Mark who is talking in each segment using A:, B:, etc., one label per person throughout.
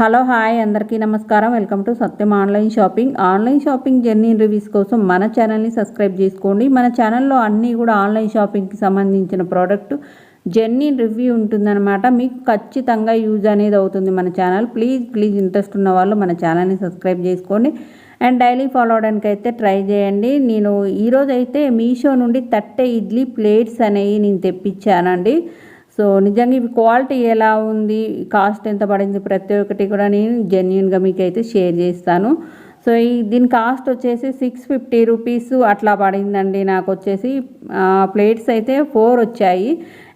A: Hello hi అందరికీ నమస్కారం. Welcome to Satyam online shopping. Online shopping journey reviews కోసం మన ఛానల్ని సబ్స్క్రైబ్ చేసుకోండి. మన ఛానల్లో అన్నీ కూడా ఆన్లైన్ షాపింగ్కి సంబంధించిన ప్రోడక్ట్ జర్నీ రివ్యూ ఉంటుందన్నమాట. మీకు ఖచ్చితంగా యూజ్ అనేది అవుతుంది మన ఛానల్. ప్లీజ్ ప్లీజ్ ఇంట్రెస్ట్ ఉన్న వాళ్ళు మన ఛానల్ని సబ్స్క్రైబ్ చేసుకోండి. అండ్ డైలీ ఫాలో అవడానికి అయితే ట్రై చేయండి. నేను ఈరోజు అయితే మీషో నుండి తట్టె ఇడ్లీ ప్లేట్స్ అనేవి నేను తెప్పించానండి. సో నిజంగా ఇవి క్వాలిటీ ఎలా ఉంది కాస్ట్ ఎంత పడింది ప్రతి ఒక్కటి కూడా నేను జెన్యున్గా మీకు అయితే షేర్ చేస్తాను. సో ఈ దీని కాస్ట్ వచ్చేసి సిక్స్ ఫిఫ్టీ రూపీస్ అట్లా పడిందండి నాకు వచ్చేసి. ప్లేట్స్ అయితే ఫోర్ వచ్చాయి.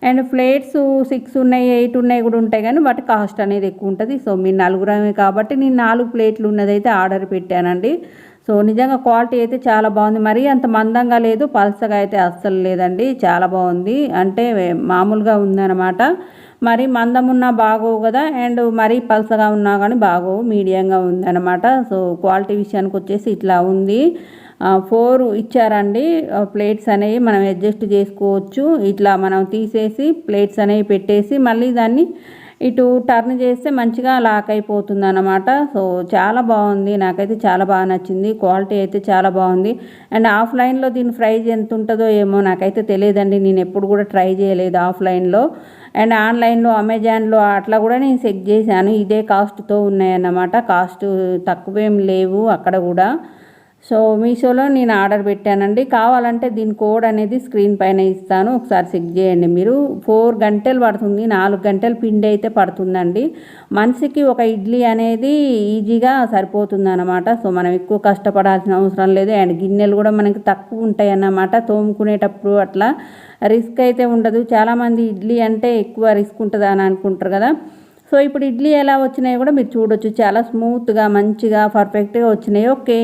A: అండ్ ప్లేట్స్ సిక్స్ ఉన్నాయి ఎయిట్ ఉన్నాయి కూడా ఉంటాయి కానీ వాటి కాస్ట్ అనేది ఎక్కువ ఉంటుంది. సో మీరు నలుగురమే కాబట్టి నేను నాలుగు ప్లేట్లు ఉన్నదైతే ఆర్డర్ పెట్టానండి. సో నిజంగా క్వాలిటీ అయితే చాలా బాగుంది. మరీ అంత మందంగా లేదు పల్సగా అయితే అస్సలు లేదండి. చాలా బాగుంది. అంటే మామూలుగా ఉందన్నమాట. మరి మందం ఉన్నా బాగోవు కదా అండ్ మరీ పల్సగా ఉన్నా కానీ బాగోవు మీడియంగా ఉందన్నమాట. సో క్వాలిటీ విషయానికి వచ్చేసి ఇట్లా ఉంది. ఫోర్ ఇచ్చారండి. ప్లేట్స్ అనేవి మనం అడ్జస్ట్ చేసుకోవచ్చు. ఇట్లా మనం తీసేసి ప్లేట్స్ అనేవి పెట్టేసి మళ్ళీ దాన్ని ఇటు టర్న్ చేస్తే మంచిగా లాక్ అయిపోతుంది అనమాట సో చాలా బాగుంది. నాకైతే చాలా బాగా నచ్చింది. క్వాలిటీ అయితే చాలా బాగుంది. అండ్ ఆఫ్లైన్లో దీని ప్రైజ్ ఎంత ఉంటుందో ఏమో నాకైతే తెలియదండి. నేను ఎప్పుడు కూడా ట్రై చేయలేదు ఆఫ్లైన్లో. అండ్ ఆన్లైన్లో అమెజాన్లో అట్లా కూడా నేను చెక్ చేశాను. ఇదే కాస్ట్తో ఉన్నాయన్నమాట. కాస్ట్ తక్కువేం లేవు అక్కడ కూడా. సో మీషోలో నేను ఆర్డర్ పెట్టానండి. కావాలంటే దీని కోడ్ అనేది స్క్రీన్ పైన ఇస్తాను. ఒకసారి చెక్ చేయండి మీరు. ఫోర్ గంటలు పడుతుంది నాలుగు గంటలు పిండి అయితే పడుతుందండి. మనిషికి ఒక ఇడ్లీ అనేది ఈజీగా సరిపోతుంది అనమాట సో మనం ఎక్కువ కష్టపడాల్సిన అవసరం లేదు. అండ్ గిన్నెలు కూడా మనకి తక్కువ ఉంటాయి అన్నమాట తోముకునేటప్పుడు అట్లా రిస్క్ అయితే ఉండదు. చాలామంది ఇడ్లీ అంటే ఎక్కువ రిస్క్ ఉంటుంది అని అనుకుంటారు కదా. సో ఇప్పుడు ఇడ్లీ ఎలా వచ్చినాయో కూడా మీరు చూడొచ్చు. చాలా స్మూత్గా మంచిగా పర్ఫెక్ట్గా వచ్చినాయి. ఓకే.